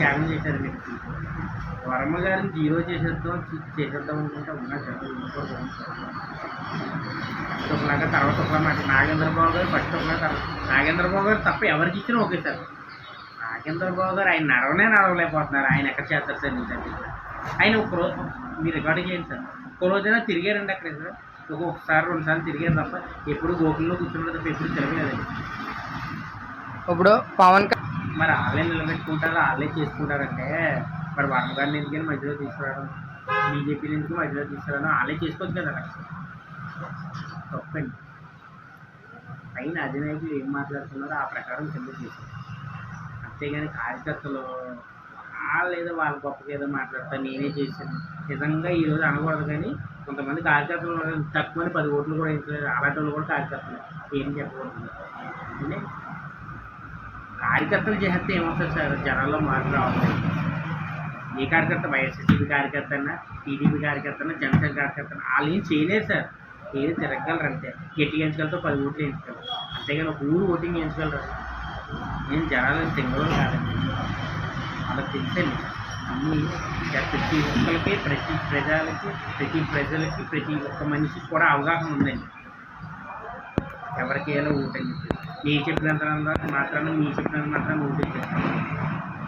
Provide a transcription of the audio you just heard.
త్యాగం చేశారు మీరు వర్మ గారిని జీరో చేసేద్దాం చేసేద్దాం అనుకుంటే ఉన్నా సార్ తర్వాత ఒకలా మాట నాగేంద్రబాబు గారు ఫస్ట్ ఒకలా తర్వాత నాగేంద్రబాబు గారు తప్ప ఎవరికి ఇచ్చినా ఒకే సార్. నాగేంద్రబాబు గారు ఆయన నడవనే నడవలేకపోతున్నారు. ఆయన ఎక్కడ చేస్తారు సార్ నిజంగా ఆయన ఒక రోజు మీరు రికార్డు చేయండి సార్. ఒక్క రోజైనా తిరిగారండి అక్కడ సార్. ఒక్కొక్కసారి రెండుసార్లు తిరిగారు తప్ప ఎప్పుడు గోకుల్లో కూర్చున్నారు తప్ప ఎప్పుడు తిరగలేదండి. ఇప్పుడు పవన్ కళ్యాణ్ మరి వాళ్ళే నిలబెట్టుకుంటారు వాళ్ళే చేసుకుంటారంటే మరి వర్మ ఎందుకని మధ్యలో తీసుకురావడం బీజేపీని ఎందుకు మధ్యలో తీసుకురావడం వాళ్ళే చేసుకోవచ్చు కదా తప్పండి. పైన అధినాయకులు ఏం మాట్లాడుతున్నారో ఆ ప్రకారం కింద చేశారు అంతేగాని కార్యకర్తలు వాళ్ళు ఏదో వాళ్ళ గొప్పగా ఏదో మాట్లాడతారు నేనే చేశాను. నిజంగా ఈరోజు అనకూడదు కానీ కొంతమంది కార్యకర్తలు తక్కువని పది ఓట్లు కూడా వేయట్లేదు. అలాంటి వాళ్ళు కూడా కార్యకర్తలు ఏం చెప్పకూడదు. అంటే కార్యకర్తలు చేస్తే ఏమవుతుంది సార్? జనాల్లో మార్పు రావాలి ఏ కార్యకర్త వైఎస్ఎస్సీపీ కార్యకర్త అన్నా టీడీపీ కార్యకర్త అన్నా జనసేన కార్యకర్త అన్నా వాళ్ళు ఏం చేయలేరు సార్. ఏది తిరగలరు అంతే. గట్టిగా ఎంచగలతో పది ఓట్లు వేయించగలరు అంతేగాని ఒక ఊరు ఓటింగ్ వేయించగలరు నేను జనాలను తింగలో కాదండి. వాళ్ళకి తెలుసండి అన్ని ప్రతి ఒక్కరికి ప్రతి ప్రజలకి ప్రతి ప్రజలకి ప్రతి ఒక్క మనిషికి కూడా అవగాహన ఉందండి. ఎవరికి ఎలా ఓటని చెప్పి నేను చెప్పినంత మాత్రం మీ చెప్పినంత మాత్రం ఓటు ఇచ్చేస్తాను